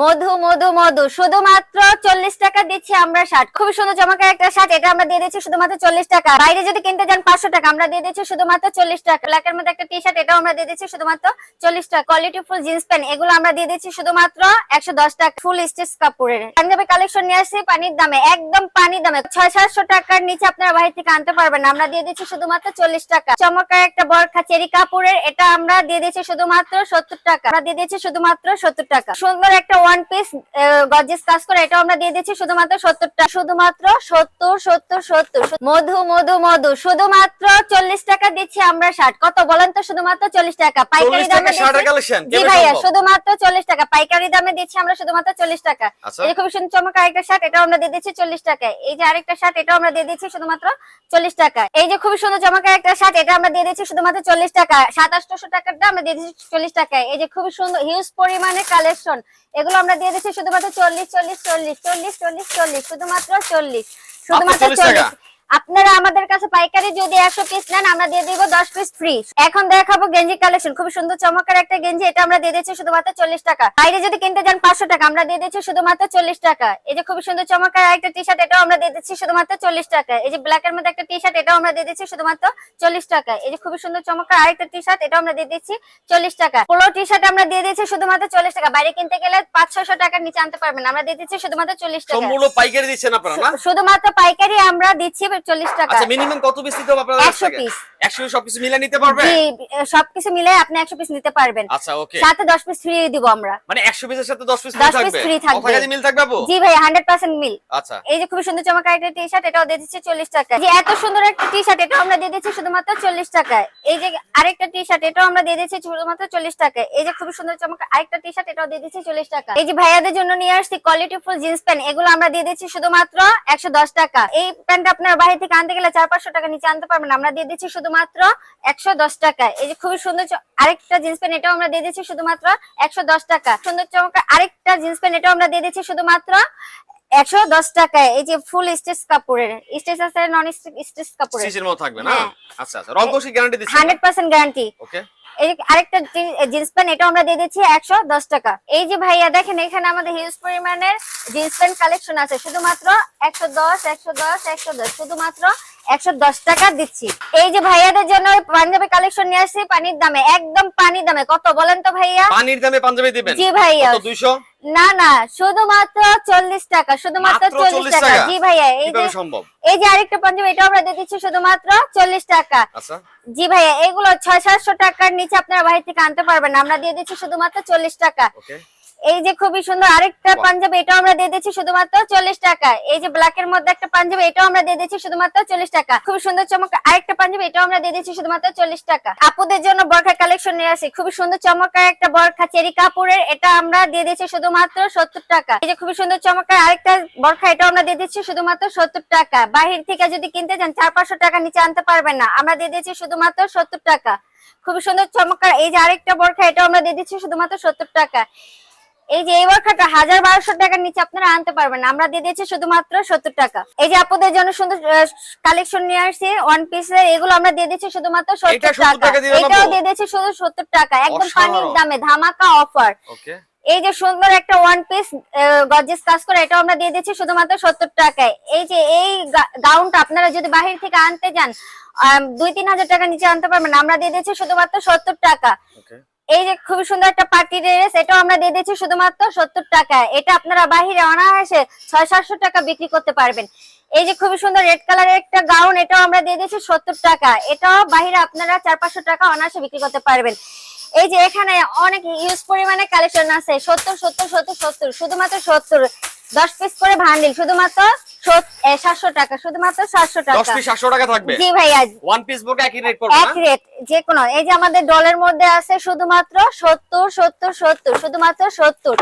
মধু মধু মধু। শুধুমাত্র চল্লিশ টাকা দিচ্ছি আমরা শার্ট খুবই সুন্দর চমৎকার একটা শার্ট এটা আমরা দিয়ে দিচ্ছি শুধুমাত্র চল্লিশ টাকা। বাইরে যদি কিনতে যান পাঁচশো টাকা, আমরা দিয়ে দিচ্ছি শুধুমাত্র চল্লিশ টাকা। ব্ল্যাকের মধ্যে একটা টি শার্ট এটাও আমরা দিয়ে দিচ্ছি শুধুমাত্র চল্লিশ টাকা। কোয়ালিটি ফুল জিন্স প্যান্ট এগুলো আমরা দিয়ে দিচ্ছি শুধুমাত্র একশো দশ টাকা। ফুল স্টিচ কাপড়ের। পাঞ্জাবি কালেকশন নিয়ে আসছি পানির দামে। একদম পানির দামে। ছয় সাতশো টাকার নিচে আপনারা বাইরে থেকে আনতে পারবেন। আমরা দিয়ে দিচ্ছি শুধুমাত্র চল্লিশ টাকা। চমৎকার একটা বরখা চেরি কাপড়ের, এটা আমরা দিয়ে দিচ্ছি শুধুমাত্র সত্তর টাকা। আমরা দিয়ে দিচ্ছি শুধুমাত্র সত্তর টাকা। সুন্দর একটা ওয়ান পিস গজেস কাজ করে এটাও আমরা দিয়ে দিচ্ছি শুধুমাত্র সত্তর টাকা শুধুমাত্র সত্তর সত্তর সত্তর। মধু মধু মধু। শুধুমাত্র চল্লিশ টাকা দিচ্ছি আমরা ষাট। কত বলেন তো? শুধুমাত্র চল্লিশ টাকা। পাইকারি দামে জি ভাইয়া শুধুমাত্র চল্লিশ টাকা। পাইকারি দামে দিচ্ছি আমরা শুধুমাত্র চল্লিশ টাকা। আচ্ছা। খুব সুন্দর চমৎকার একটা শার্ট এটাও আমরা দিয়ে দিচ্ছি চল্লিশ টাকায় এই যে আরেকটা শার্ট এটাও আমরা দিয়ে দিচ্ছি শুধুমাত্র চল্লিশ টাকা। এই যে খুব সুন্দর চমৎকার একটা শার্ট এটা আমরা দিয়ে দিচ্ছি শুধুমাত্র চল্লিশ টাকা। সাত আটশো টাকারটা আমরা দিয়ে দিচ্ছি চল্লিশ টাকায়। এই যে খুব সুন্দর হিউজ পরিমাণে কালেকশন এগুলো আমরা দিয়ে দিচ্ছি শুধুমাত্র চল্লিশ চল্লিশ চল্লিশ চল্লিশ চল্লিশ চল্লিশ শুধুমাত্র চল্লিশ। শুধুমাত্র চল্লিশ। আপনারা আমাদের কাছে পাইকারি যদি একশো পিস নেন আমরা দিয়ে দিব দশ পিস ফ্রি এখন দেখাবো গেঞ্জি কালেকশন খুব সুন্দর চমৎকার একটা গেঞ্জি। এটা আমরা দিয়ে দিচ্ছি শুধুমাত্র চল্লিশ টাকা। বাইরে যদি কিনতে যান পাঁচশো টাকা আমরা দিয়ে দিচ্ছি শুধুমাত্র চল্লিশ টাকা। এই যে খুব সুন্দর চমৎকার একটা টি শার্ট এটাও আমরা দিয়ে দিচ্ছি শুধুমাত্র চল্লিশ টাকা। এই যে ব্ল্যাক এর মধ্যে একটা টি শার্ট এটাও আমরা দিয়ে দিচ্ছি শুধুমাত্র চল্লিশ টাকা। এই যে খুব সুন্দর চমৎকার আরেকটা টি শার্ট এটাও আমরা দিয়ে দিচ্ছি চল্লিশ টাকা। পোলো টি শার্ট আমরা দিয়ে দিচ্ছি শুধুমাত্র চল্লিশ টাকা। বাইরে কিনতে গেলে পাঁচ ছশো টাকার নিচে আনতে পারবেন আমরা দিয়ে দিচ্ছি শুধুমাত্র চল্লিশ টাকা। পাইকারি দিচ্ছেন আপনারা শুধুমাত্র পাইকারি আমরা দিচ্ছি টাকা আচ্ছা মিনিমাম কত পিস দিতে হবে 100 piece। 100 সবকিছু মিলে নিতে পারবে? জি সবকিছু মিলে আপনি একশো পিস নিতে পারবেন। আচ্ছা ওকে। সাথে দশ পিস ফ্রি দিব আমরা। মানে 100 পিসের সাথে 10 পিস 10 piece থাকবে? থাকবে। কথা মিল থাকবে আপু? জি ভাই হান্ড্রেড পার্সেন্ট মিল। আচ্ছা। এই যে খুব সুন্দর চমৎকার একটা টি শার্ট এটাও দিয়ে দিচ্ছি চল্লিশ টাকা যে এত সুন্দর একটা টি শার্ট এটাও আমরা দিয়ে দিচ্ছি শুধুমাত্র টাকায়। এই যে আরেকটা টি শার্ট এটাও আমরা দিয়ে দিচ্ছি শুধুমাত্র টাকায়। এই যে খুব সুন্দর চমৎকার আরেকটা টি শার্ট এটাও দিয়ে দিচ্ছি চল্লিশ টাকা এই যে ভাইয়াদের জন্য নিয়ে আসছি কোয়ালিটি ফুল জিন্স প্যান্ট এগুলো আমরা দিয়ে দিচ্ছি শুধুমাত্র একশো দশ টাকা। এই প্যান্ট আপনার বাইরে থেকে আনতে গেলে চার পাঁচশো টাকা নিচে আনতে পারবেন আমরা দিয়ে দিচ্ছি শুধুমাত্র একশো দশ টাকা। এই যে খুবই সুন্দর আরেকটা জিন্স প্যান্ট এটাও আমরা দিয়ে দিচ্ছি শুধুমাত্র একশো দশ টাকা। সুন্দর চমৎকার আরেকটা জিন্স প্যান্ট এটাও আমরা দিয়ে দিচ্ছি শুধুমাত্র একশো দশ টাকায়। এই যে ফুল স্টিচ কাপড়ের স্টিচ আছে নন স্টিচ কাপড়ের। মতো থাকবে না? হ্যাঁ। আচ্ছা আচ্ছা। রং guarantee hundred percent guarantee okay. এই আরেকটা জিন্স প্যান্ট এটা আমরা দিয়ে দিচ্ছি একশো দশ টাকা। এই যে ভাইয়া দেখেন এখানে আমাদের হিউজ পরিমাণের জিন্স প্যান্ট কালেকশন আছে। শুধুমাত্র একশো দশ একশো দশ একশো দশ। শুধুমাত্র একশো টাকা দিচ্ছি। এই যে ভাইয়াদের জন্য পাঞ্জাবি কালেকশন নিয়ে আসছি পানির দামে একদম পানির দামে। কত বলেন তো ভাইয়া? পানির দামে পাঞ্জাবি দিবেন? জি ভাইয়া। 200 না না শুধুমাত্র চল্লিশ টাকা শুধুমাত্র চল্লিশ টাকা? জি ভাইয়া এই যে এই যে আরেকটা পাঞ্জাবি এটা আমরা দিয়ে দিচ্ছি শুধুমাত্র চল্লিশ টাকা। আচ্ছা। জি ভাইয়া এগুলো ছয় সাতশো টাকার নিচে আপনারা বাইরে থেকে আনতে পারবেন আমরা দিয়ে দিচ্ছি শুধুমাত্র চল্লিশ টাকা। এই যে খুবই সুন্দর আরেকটা পাঞ্জাবি এটাও আমরা দিয়ে দিচ্ছি শুধুমাত্র চল্লিশ টাকা। এই যে ব্ল্যাক এর মধ্যে একটা পাঞ্জাবি এটাও আমরা দিয়ে দিচ্ছি শুধুমাত্র চল্লিশ টাকা। খুব সুন্দর চমক আরেকটা পাঞ্জাবি এটাও আমরা দিয়ে দিচ্ছি শুধুমাত্র চল্লিশ টাকা। আপুদের জন্য বরখা কালেকশন নিয়ে আসি। খুবই সুন্দর চমৎকার একটা বরখা চেরি কাপড়ের এটা আমরা দিয়ে দিচ্ছি শুধুমাত্র সত্তর টাকা। এই যে খুবই সুন্দর চমৎকার আরেকটা বরখা এটাও আমরা দিয়ে দিচ্ছি শুধুমাত্র সত্তর টাকা। বাহির থেকে যদি কিনতে চান চার পাঁচশো টাকা নিচে আনতে পারবেন না। আমরা দিয়ে দিচ্ছি শুধুমাত্র সত্তর টাকা। খুবই সুন্দর চমৎকার এই যে আরেকটা বরখা এটাও আমরা দিয়ে দিচ্ছি শুধুমাত্র সত্তর টাকা। এই যে এই বরখাটা হাজার বারোশো টাকার নিচে আপনারা আনতে পারবেন আমরা দিয়ে দিচ্ছি শুধুমাত্র সত্তর টাকা। এই যে আপনাদের জন্য সুন্দর কালেকশন নিয়ে আসছি ওয়ান পিসের এগুলো আমরা দিয়ে দিচ্ছি শুধুমাত্র সত্তর টাকা? এটাও দিয়ে দিচ্ছি শুধু সত্তর টাকা। একদম পানির দামে ধামাকা অফার এই যে সুন্দর একটা ওয়ান পিস গজেস কাজ করে এটাও আমরা দিয়ে দিচ্ছি শুধুমাত্র সত্তর টাকায়। এই যে এই গাউনটা আপনারা যদি বাহির থেকে আনতে যান দুই তিন হাজার টাকা নিচে আনতে পারবেন আমরা দিয়ে দিচ্ছি শুধুমাত্র সত্তর টাকা। এই যে খুবই সুন্দর একটা পার্টি ড্রেস, এটাও আমরা দিয়ে দিচ্ছি শুধুমাত্র সত্তর টাকা। এটা আপনারা বাহিরে অনায়াসে ছয় সাতশো টাকা বিক্রি করতে পারবেন। এই যে খুবই সুন্দর রেড কালারের একটা গাউন এটাও আমরা দিয়ে দিচ্ছি সত্তর টাকা। এটাও বাহিরে আপনারা চার পাঁচশো টাকা অনায়াসে বিক্রি করতে পারবেন। এই যে এখানে অনেক ইউজ পরিমাণে কালেকশন আছে, সত্তর সত্তর সত্তর সত্তর, শুধুমাত্র সত্তর। দশ পিস করে ভান্ডিল শুধুমাত্র সাতশো টাকা শুধুমাত্র সাতশো 10 টাকা পিস 700 টাকা থাকবে? জি ভাইয়া ওয়ান পিস বুকে একই রেট পড়বে এক রেট যে কোনো। এই যে আমাদের ডলের মধ্যে আছে শুধুমাত্র সত্তর সত্তর সত্তর শুধুমাত্র সত্তর।